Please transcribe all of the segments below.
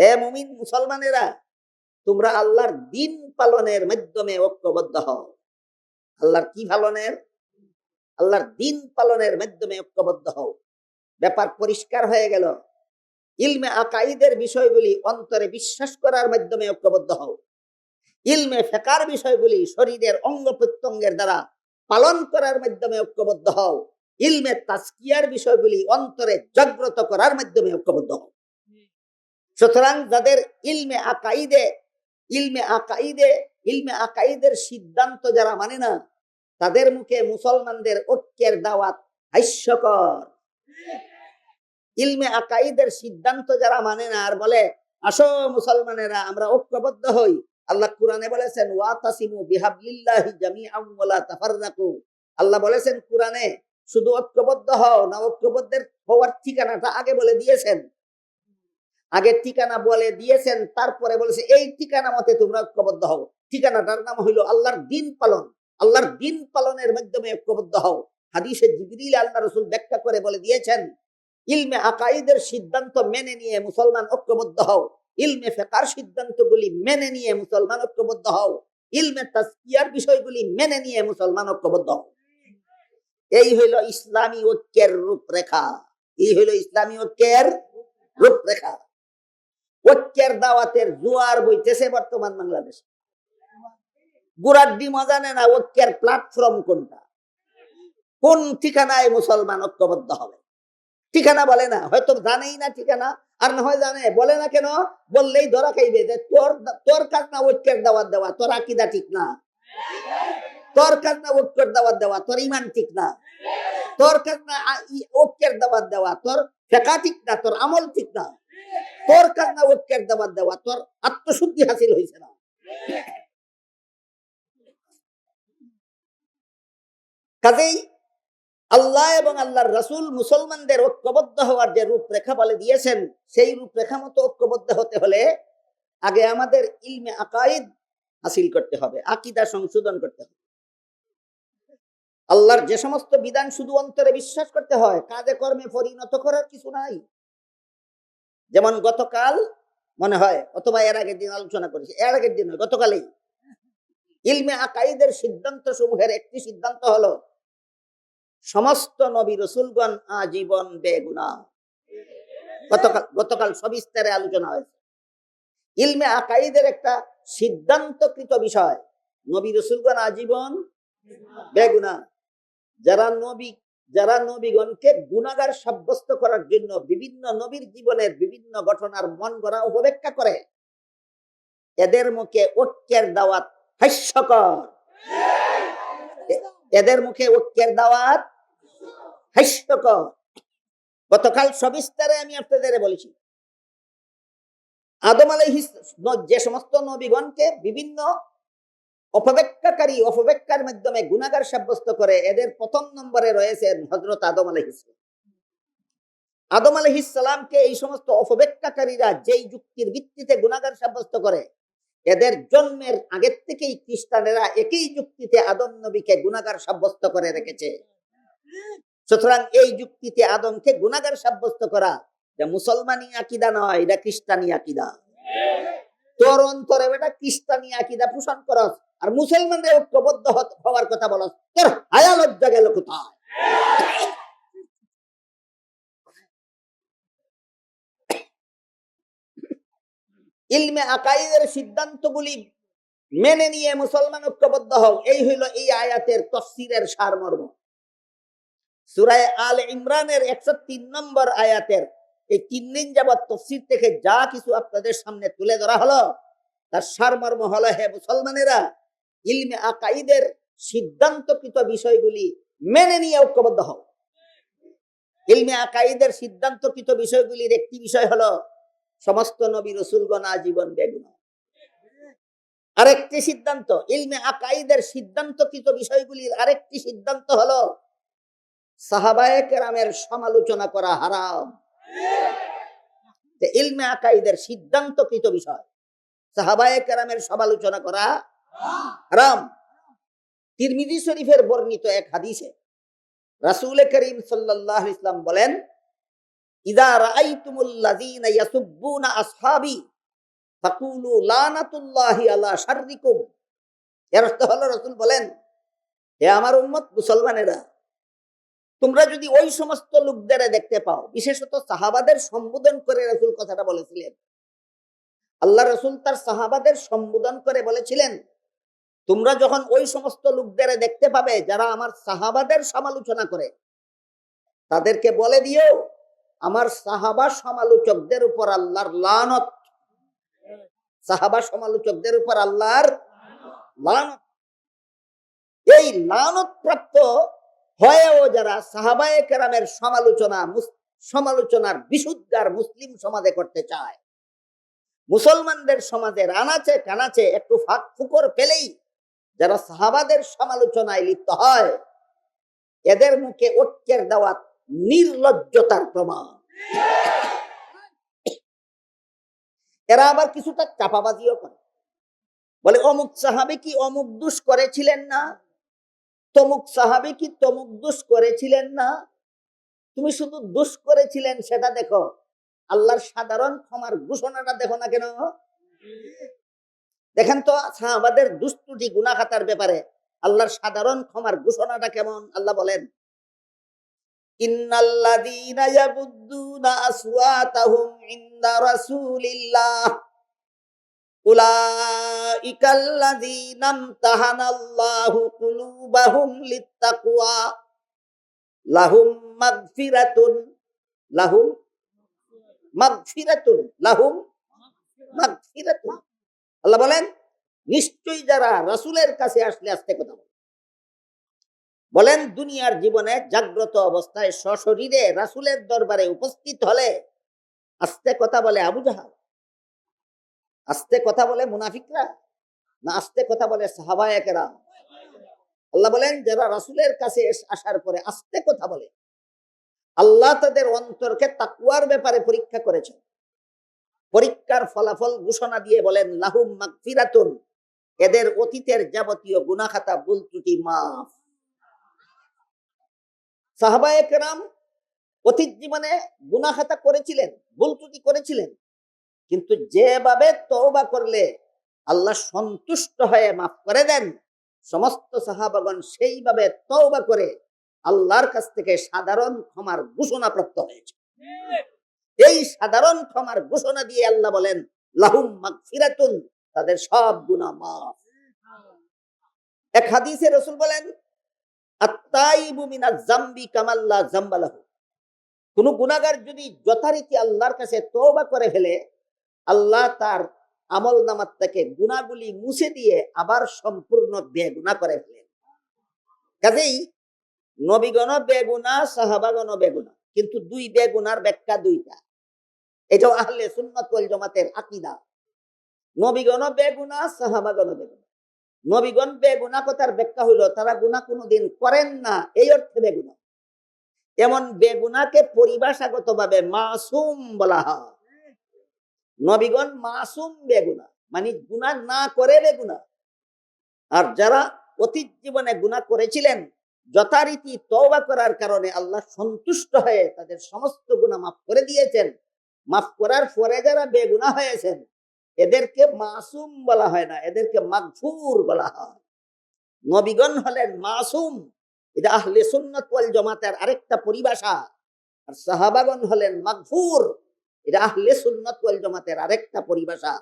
হে মুমিন মুসলমানেরা, তোমরা আল্লাহর দিন পালনের মাধ্যমে ঐক্যবদ্ধ হও। আল্লাহর কি পালনের? আল্লাহর দিন পালনের মাধ্যমে ঐক্যবদ্ধ হও। ব্যাপার পরিষ্কার হয়ে গেল। ইলমে আকাইদের বিষয়গুলি অন্তরে বিশ্বাস করার মাধ্যমে ঐক্যবদ্ধ হও। ইলমে ফেকার বিষয়গুলি শরীরের অঙ্গ প্রত্যঙ্গের দ্বারা পালন করার মাধ্যমে ঐক্যবদ্ধ হও। ইলমে তাস্কিয়ার বিষয়গুলি অন্তরে জাগ্রত করার মাধ্যমে ঐক্যবদ্ধ হও। সুতরাং যাদের ইলমে আকাইদে ইলমে আকাইদে, ইলমে আকাইদের সিদ্ধান্ত যারা মানে না, তাদের মুখে মুসলমানদের ঐক্যের দাওয়াত হাস্যকর। ইলমে আকাইদের সিদ্ধান্ত যারা মানে না আর বলে, আসো মুসলমানেরা, আমরা ঐক্যবদ্ধ হই। আল্লাহ কোরআনে বলেছেন ওয়াতাসিমু বিহাবলিল্লাহি জামিআন ওয়ালা তাফাররাকু। আল্লাহ বলেছেন, কোরআনে শুধু ঐক্যবদ্ধ হও না, ঐক্যবদ্ধের হওয়ার ঠিকানাটা আগে বলে দিয়েছেন। আগে ঠিকানা বলে দিয়েছেন, তারপরে বলেছে, এই ঠিকানা মতে তোমরা ঐক্যবদ্ধ হও। ঠিকানাটার নাম হইল আল্লাহর দিন পালন। আল্লাহর দিন পালনের মাধ্যমে ঐক্যবদ্ধ হও। হাদিসে জিবরিল আল্লাহ রসুল ব্যাখ্যা করে বলে দিয়েছেন, ইলমে আকাইদের সিদ্ধান্ত মেনে নিয়ে মুসলমান ঐক্যবদ্ধ হও। ইলমে ফেকার সিদ্ধান্তগুলি মেনে নিয়ে মুসলমান ঐক্যবদ্ধ হও। ইলমে তাস্কিয়ার বিষয়গুলি মেনে নিয়ে মুসলমান ঐক্যবদ্ধ হও। এই হইল ইসলামী ঐক্যের রূপরেখা। এই হইল ইসলামী ঐক্যের রূপরেখা। ঐক্যের দাওয়াতের জোয়ার বইতেছে বর্তমান বাংলাদেশে। গুড়াড্ডি মজা নেয় না ঐক্যের প্ল্যাটফর্ম কোনটা? কোন ঠিকানায় মুসলমান ঐক্যবদ্ধ হবে? ঠিকানা বলে না, হয়তো জানেই না ঠিকানা, আর না হয় জানে, বলে না কেন? বললেই ধরা খাইবে যে তোর তোর কাজ না ঐক্যের দাওয়াত দেওয়া, তোর আকিদা ঠিক না। তোর কাজ না ঐক্যের দাওয়াত দেওয়া, তোর ইমান ঠিক না। তোর কাজ না ঐক্যের দাওয়াত দেওয়া, তোর ফেকা ঠিক না, তোর আমল ঠিক না। তোর কাজ না ঐক্যের দাওয়াত দেওয়া, তোর আত্মশুদ্ধি হাসিল হয়েছে না। কাজেই আল্লাহ এবং আল্লাহর রাসূল মুসলমানদের ঐক্যবদ্ধ হওয়ার যে রূপরেখা বলে দিয়েছেন, সেই রূপরেখা মতো ঐক্যবদ্ধ হতে হলে আগে আমাদের ইলমে আকাইদ হাসিল করতে হবে, আকিদা সংশোধন করতে হবে। আল্লাহর যে সমস্ত বিধান শুধু অন্তরে বিশ্বাস করতে হয়, কাজে কর্মে পরিণত করার কিছু নাই। যেমন গতকাল, মনে হয়, অথবা এর আগের দিন আলোচনা করেছি, এর আগের দিন গতকালেই। ইলমে আকাইদের সিদ্ধান্ত সমূহের একটি সিদ্ধান্ত হলো, সমস্ত নবী রসুলগণ আজীবন বেগুনা। গতকাল গতকাল সবিস্তারে আলোচনা হয়েছে। ইলমে আকাইদের একটা সিদ্ধান্তকৃত বিষয়, নবী রসুলগণ আজীবন বেগুনা। যারা নবী যারা নবীগণকে গুণাগার সাব্যস্ত করার জন্য বিভিন্ন নবীর জীবনের বিভিন্ন ঘটনার মন গড়া উপব্যাখ্যা করে, এদের মুখে ঐক্যের দাওয়াত হাস্যকর। এদের মুখে ঐক্যের দাওয়াত হাস্যকর। গতকাল সবিস্তারে আমি আপনাদের বলেছি, আদম আলাইহিস, যে সমস্ত নবীগণকে বিভিন্ন অপব্যাখ্যাকারী অপব্যাখ্যার মাধ্যমে গুণাগার সাব্যস্ত করে এদের প্রথম নম্বরে রয়েছেন হজরত আদম আলাইহিস আদম আলহিসামকে এই সমস্ত অপব্যাখ্যাকারীরা যেই যুক্তির ভিত্তিতে গুণাগার সাব্যস্ত করে, এদের জন্মের আগের থেকেই খ্রিস্টানেরা একই যুক্তিতে আদম নবীকে গুণাগার সাব্যস্ত করে রেখেছে। সুতরাং এই যুক্তিতে আদমকে গুণাগার সাব্যস্ত করা এটা মুসলমানি আকিদা নয়, এটা খ্রিস্টানি আকিদা। তোর অন্তরে বেটা খ্রিস্টানি আকিদা পোষণ করস আর মুসলমানদের ঐক্যবদ্ধ হওয়ার কথা বলস। তোর হায়া লজ্জা গেল কোথায়? ইলমে আকাইদের সিদ্ধান্তগুলি মেনে নিয়ে মুসলমান ঐক্যবদ্ধ হও। এই হইল এই আয়াতের তফসিরের সারমর্ম। সুরায় আল ইমরানের একশো তিন নম্বর আয়াতের এই তিন দিন যাবৎ তফসির থেকে যা কিছু আপনাদের সামনে তুলে ধরা হলো, তার সারমর্ম হলো, হে মুসলমানেরা, ইলমে আকাইদের সিদ্ধান্তকৃত বিষয়গুলি মেনে নিয়ে ঐক্যবদ্ধ হও। ইলমে আকাইদের সিদ্ধান্তকৃত বিষয়গুলির একটি বিষয় হলো, সমস্ত নবী রসুলগণ আজীবন বেগুন। আরেকটি সিদ্ধান্ত, ইলমে আকাইদের সিদ্ধান্তকৃত বিষয়গুলির আরেকটি সিদ্ধান্ত হলো, সাহাবায়ে কেরামের সমালোচনা করা হারাম। ইলমে আকাইদের বিষয়। কেরামের সমালোচনা করা তিরমিজি শরীফের বর্ণিত এক হাদিসে করিম আলাইহি ইসলাম বলেন, ইদা রাআইতুমুল্লাযীনা ইয়াসুব্বুনা আসহাবি ফাকুলু লানাতুল্লাহি আলা শাররিকুম। এর অর্থ হলো বলেন, হে আমার উম্মত মুসলমানেরা তোমরা যদি ওই সমস্ত লোকদের দেখতে পাও, বিশেষত সাহাবাদের সম্বোধন করে রাসূল কথাটা বলেছিলেন। আল্লাহ রসুল তার সাহাবাদের সম্বোধন করে বলেছিলেন, তোমরা যখন ওই সমস্ত লোকদের দেখতে পাবে যারা আমার সাহাবাদের সমালোচনা করে, তাদেরকে বলে দিও, আমার সাহাবা সমালোচকদের উপর আল্লাহর লানত। সাহাবা সমালোচকদের উপর আল্লাহর লানত। এই লানত প্রাপ্ত হয়েও যারা সাহাবায়ে কেরামের সমালোচনা সমালোচনার বিশুদ্ধার মুসলিম সমাজে করতে চায়। মুসলমানদের সমাজের আনাচে কানাচে একটু ফাঁক ফুকর পেলেই যারা সাহাবাদের সমালোচনায় লিপ্ত হয়, এদের মুখে ঐক্যের দেওয়া নির্লজ্জতার প্রমাণ। এরা আবার কিছুটা চাপাবাজিও করে। বলে, অমুক সাহাবি কি অমুক দুষ করেছিলেন না? তমুক সাহাবি কি তমুক দুষ করেছিলেন না? তুমি শুধু দুষ করেছিলেন সেটা দেখো। আল্লাহর সাধারণ ক্ষমার ঘোষণাটা দেখো না কেন? দেখেন তো সাহাবাদের দুষ্টুটি গুনাখাতার ব্যাপারে। আল্লাহর সাধারণ ক্ষমার ঘোষণাটা কেমন? আল্লাহ বলেন, ইন্নাল্লাযীনা ইয়াগুদ্দুনা আসওয়াতাহুম ইনদা রাসূলিল্লাহ। লাহুম নিশ্চয়ই যারা রাসূলের কাছে আসলে আসতে কথা বলে। বলেন, দুনিয়ার জীবনে জাগ্রত অবস্থায় সশরীরে রাসুলের দরবারে উপস্থিত হলে আস্তে কথা বলে আবু জাহাল। আস্তে কথা বলে মুনাফিকরা না আস্তে কথা বলে সাহাবায়ে কেরাম আল্লাহ বলেন, যারা রাসূলের কাছে আসার পরে আস্তে কথা বলে, আল্লাহ তাদের অন্তরকে তাকুয়ার ব্যাপারে পরীক্ষা করেছেন। পরীক্ষার ফলাফল ঘোষণা দিয়ে বলেন, লাহুম মাগফিরাতুন, এদের অতীতের যাবতীয় গুনাখাতা, ভুল ত্রুটি মাফ। সাহাবায়ে কেরাম অতীত জীবনে গুনাখাতা করেছিলেন, ভুল ত্রুটি করেছিলেন কিন্তু যেভাবে তওবা করলে আল্লাহ সন্তুষ্ট হয়ে মাফ করে দেন, সমস্ত সাহাবাগণ সেইভাবে তওবা করে আল্লাহর কাছ থেকে সাধারণ ক্ষমার ঘোষণা প্রাপ্ত হয়েছে। এই সাধারণ ক্ষমার ঘোষণা দিয়ে আল্লাহ বলেন, লাহুম তাদের সব গুনাহ মাফ। এক হাদিসে রসুল বলেন কোন গুনাহগার যদি যথারীতি আল্লাহর কাছে তওবা করে ফেলে আল্লাহ তার আমল নামাত থেকে গুনাহগুলি মুছে দিয়ে আবার সম্পূর্ণ বেগুনা করে ফেলেন। কাজেই নবীগণ বেগুনা, সাহাবাগণ বেগুনা, কিন্তু দুই বেগুনার ব্যাখ্যা দুইটা। এটাও আহলে সুন্নত ওয়াল জামাতের আকীদা। নবীগণ বেগুনা, সাহাবাগণ বেগুনা। নবীগণ বেগুনা কথার ব্যাখ্যা হইল, তারা গুনাহ কোনোদিন করেন না, এই অর্থে বেগুনা। এমন বেগুনাকে পরিভাষাগত ভাবে মাসুম বলা হয়। নবীগণ মাসুম বেগুনা মানে গুনাহ না করে বেগুনা। আর যারা অতীত জীবনে গুনাহ করেছিলেন, যথারীতি তওবা করার কারণে আল্লাহ সন্তুষ্ট হয়ে তাদের সমস্ত গুনাহ মাফ করে দিয়েছেন। মাফ করার পরে যারা বেগুনা হয়েছেন, এদেরকে মাসুম বলা হয় না, এদেরকে মাগফুর বলা হয়। নবীগণ হলেন মাসুম, এটা আহলে সুন্নাত জামাতের আরেকটা পরিভাষা। আর সাহাবাগণ হলেন মাগফুর। এটা আহলে সুন্নাত ওয়াল জামাতের আরেকটা পরিভাষা।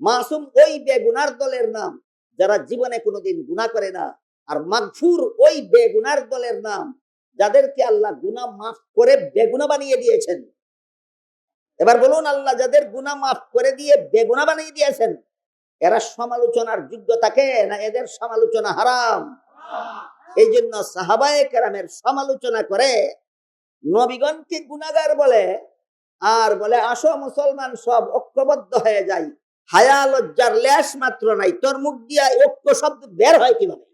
মাসুম ওই বেগুনার দলের নাম, যারা জীবনে কোনোদিন গুনাহ করে না। আর মাগফুর ওই বেগুনার দলের নাম, যাদেরকে আল্লাহ গুনাহ মাফ করে বেগুনা বানিয়ে দিয়েছেন। এবার বলুন আল্লাহ যাদের গুনাহ মাফ করে দিয়ে বেগুনা বানিয়ে দিয়েছেন, এরা সমালোচনার যোগ্য থাকে না এদের সমালোচনা হারাম? এই জন্য সাহাবায়ে কেরামের সমালোচনা করে নবীগণকে গুনাগার বলে আর বলে, আসো মুসলমান, সব ঐক্যবদ্ধ হয়ে যাই। হায়া, লজ্জার লেশ মাত্র নাই। তোর মুখ দিয়া ঐক্য শব্দ বের হয় কীভাবে?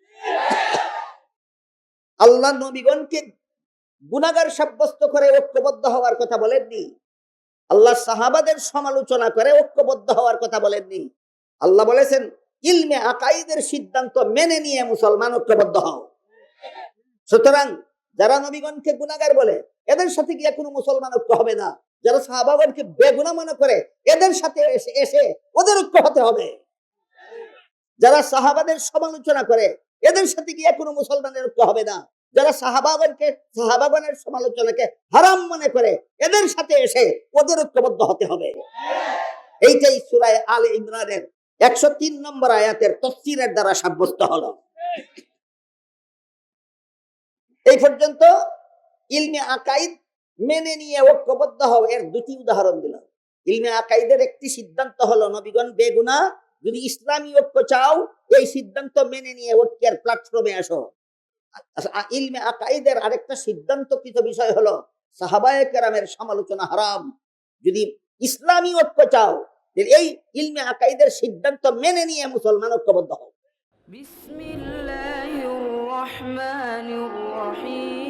আল্লাহ নবীগণকে গুনাগার সাব্যস্ত করে ঐক্যবদ্ধ হওয়ার কথা বলেননি। আল্লাহ সাহাবাদের সমালোচনা করে ঐক্যবদ্ধ হওয়ার কথা বলেননি। আল্লাহ বলেছেন, ইলমে আকাইদের সিদ্ধান্ত মেনে নিয়ে মুসলমান ঐক্যবদ্ধ হও। সুতরাং যারা নবীগণকে গুনাগার বলে, এদের সাথে গিয়ে কোনো মুসলমান ঐক্য হবে না। যারা সাহাবাগণকে বেগুনা মনে করে, এদের সাথে এসে এসে ওদের ঐক্য হতে হবে। যারা সাহাবাদের সমালোচনা করে, এদের সাথে গিয়ে কোনো মুসলমানের ঐক্য হবে না। যারা সাহাবাগণকে, সাহাবাগণের সমালোচনাকে হারাম মনে করে, এদের সাথে এসে ওদের ঐক্যবদ্ধ হতে হবে। এইটাই সুরায় আল ইমরানের একশো তিন নম্বর আয়াতের তফসিরের দ্বারা সাব্যস্ত হলো। এই পর্যন্ত ইলমে আকাইদ মেনে নিয়ে ঐক্যবদ্ধ হও। এর দুটি উদাহরণ দিলাম। ইলমে আকাইদের একটি সিদ্ধান্ত হলো, নবীগণ বেগুনা, যদি ইসলামী ঐক্য চাও, এই সিদ্ধান্ত মেনে নিয়ে ঐক্যের প্ল্যাটফর্মে আসো। আচ্ছা, ইলমে আকাইদের আরেকটা সিদ্ধান্তকৃত বিষয় হলো সমালোচনা হারাম। যদি ইসলামী ঐক্য চাও এই ইলমে আকাইদের সিদ্ধান্ত মেনে নিয়ে মুসলমান ঐক্যবদ্ধ হোক বিসমিল্লাহির রহমানির রহিম।